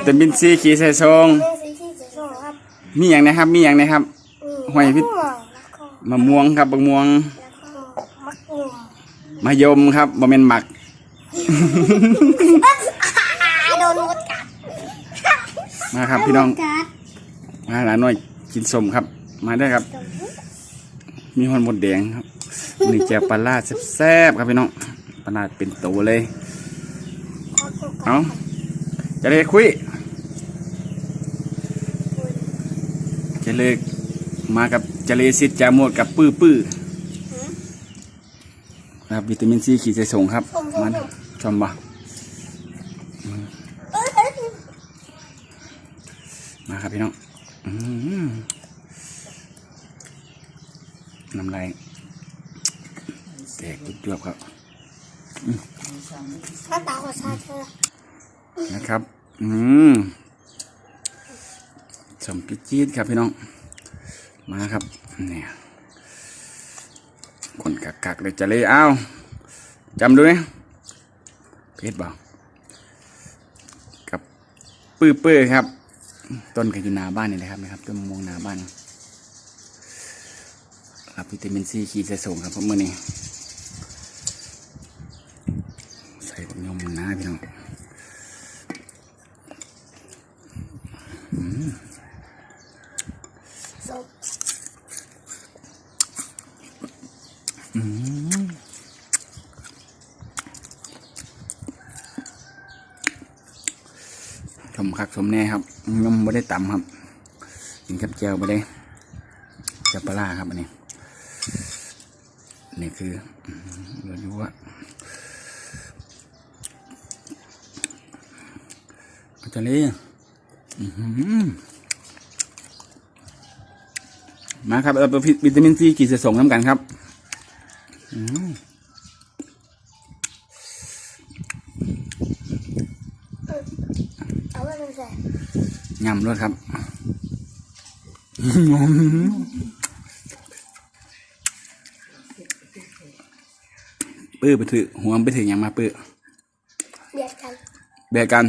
วิตามินซีขีใส่ซองเล่นซีที่จะส่งครับมีอย่างนะครับ มีอย่างนะครับนี่หอยพิษ มะม่วงแล้วก็มะม่วงครับมะม่วงแล้วก็มักยุ่มมะยมครับบ่แม่นหมัก อ่าโดนมดกัดมาครับพี่น้องกัดมาหลานน้อยกินสมครับ มาได้อครับ มีหอนหมดแดงครับนี่แจวปลาล่าแซ่บๆครับพี่น้องปลาล่าเป็นโตเลย เอาจะเลยคุย จะเลยมากับจะเลยซิดจาโมดกับปื้อปื้อครับวิตามินซีขีดใส่ส่งครับมันชมบ่เอ้ยเอ้ยมาครับพี่น้องอืมน้ำลายแตกจุดๆครับถ้าตาขอชาเธอนะครับ อืม สมพิจีดครับพี่น้อง มาครับเนี่ยคนกักกักๆเลยจะเลยอ้าวจำดูนะเพชรบอกกับปื้อปื้อๆครับ ต้นกันอยู่นาบ้านนี่แหละครับนะครับต้นมะม่วงนาบ้านรับวิตามินซีขีดส่ส่งครับผมมือนี้ใส่ผักยมนะพี่น้อง ศพ ชมคักชมแน่ครับยมไม่ได้ต่ำครับกินกับแจวไปได้แจวปลาร้าครับอันนี้นี่คือมเราดูว่าอาจารย์ลีมาครับเอาไปวิตามินซีกี่เสส่งน้ำกันครับ เอาไว้เป็นแสนยำด้วยครับปื้อไปถือหัวมันไปถือหยังมาปื้อเบียดกันแบกกัน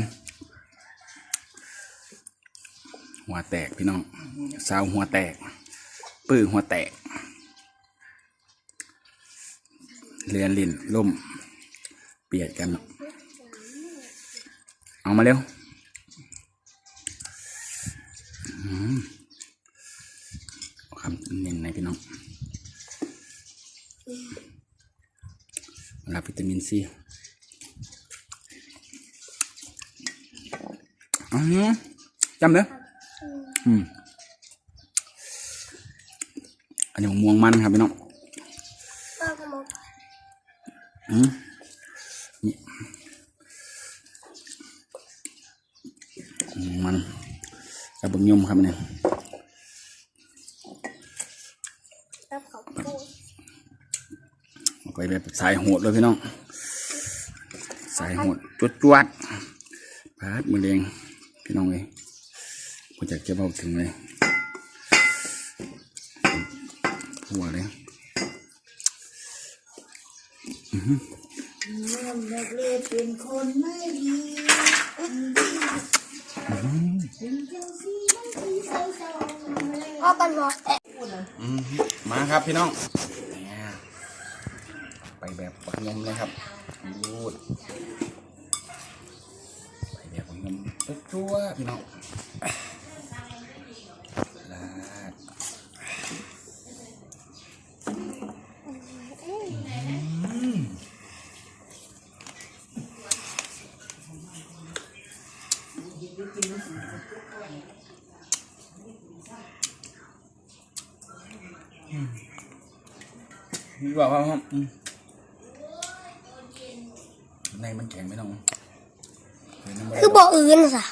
หัวแตกพี่น้องสาวหัวแตก ปื้อหัวแตกเรียนลินล่มเปียดกัน เอามาเร็ว อืมเอาคำเน้นในพี่น้องรับวิตามินซีอือจำเด้ออืมอันนี้มะม่วงมันครับพี่น้องป้าขโมยอืมนี่อืมมัน กับเบึงยมครับเนี่ยไปแบบสายโหดเลยพี่น้อง สายโหดจวดจวดๆพาดมือแดงพี่น้องเลยผมอยากจะเบาถึงเลยหัวเลยนักเรียเป็นคนไม่ดีเพ่อปันหมอแอะอืมมาครับพี่น้องไปแบบปักยมเลยครับรูดไปแบบปักยมจั่วพี่น้องลาด บอกว่าอืมในมันแข็งไม่ต้องเห็นมันบ่ได้คือบอกอื่นสะ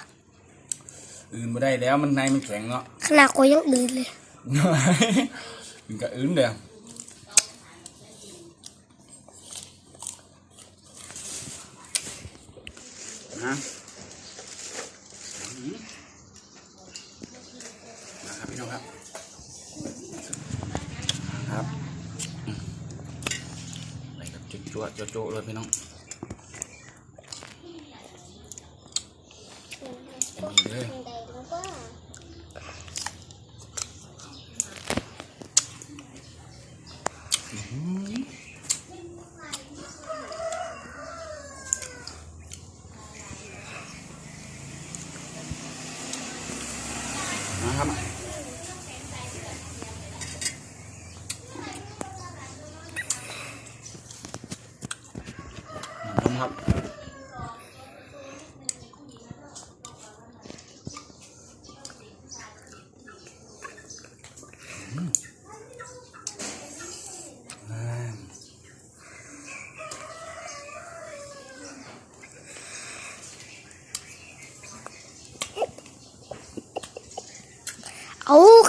อื่นไม่ได้แล้วมันในมันแข็งเนาะขนาดกูยังอื่นเลยมันก็อื่นเดียวนะ จุดจั่วโจ๊ะเลยพี่น้องอืม เอา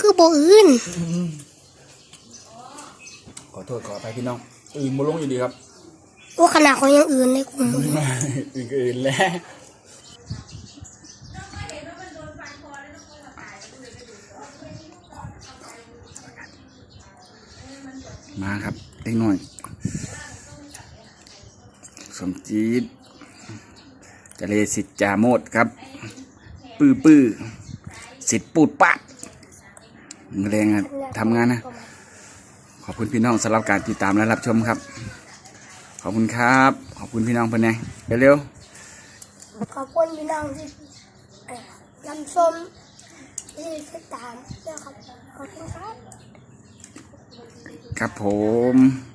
คือโบอื่น ขอโทษขออภัยพี่น้อง อื่นมาลงอยู่ดีครับว่าขนาดของอยังอื่นในกลุ่มมึงอื่นๆแล้ว มาครับเล็กหน่อยสมจีดจะเลสิทธิ์จาโมดครับ ปื้อปื้อสิทธิ์ปูดปาดมือแรงอะทำงานนะ ขอบคุณพี่น้องสำหรับการติดตามและรับชมครับ ขอบคุณครับ ขอบคุณพี่น้องเพื่อนแน่เร็วขอบคุณพี่น้องที่รับส้มที่ติดตามด้วยครับขอบคุณครับ ครับผม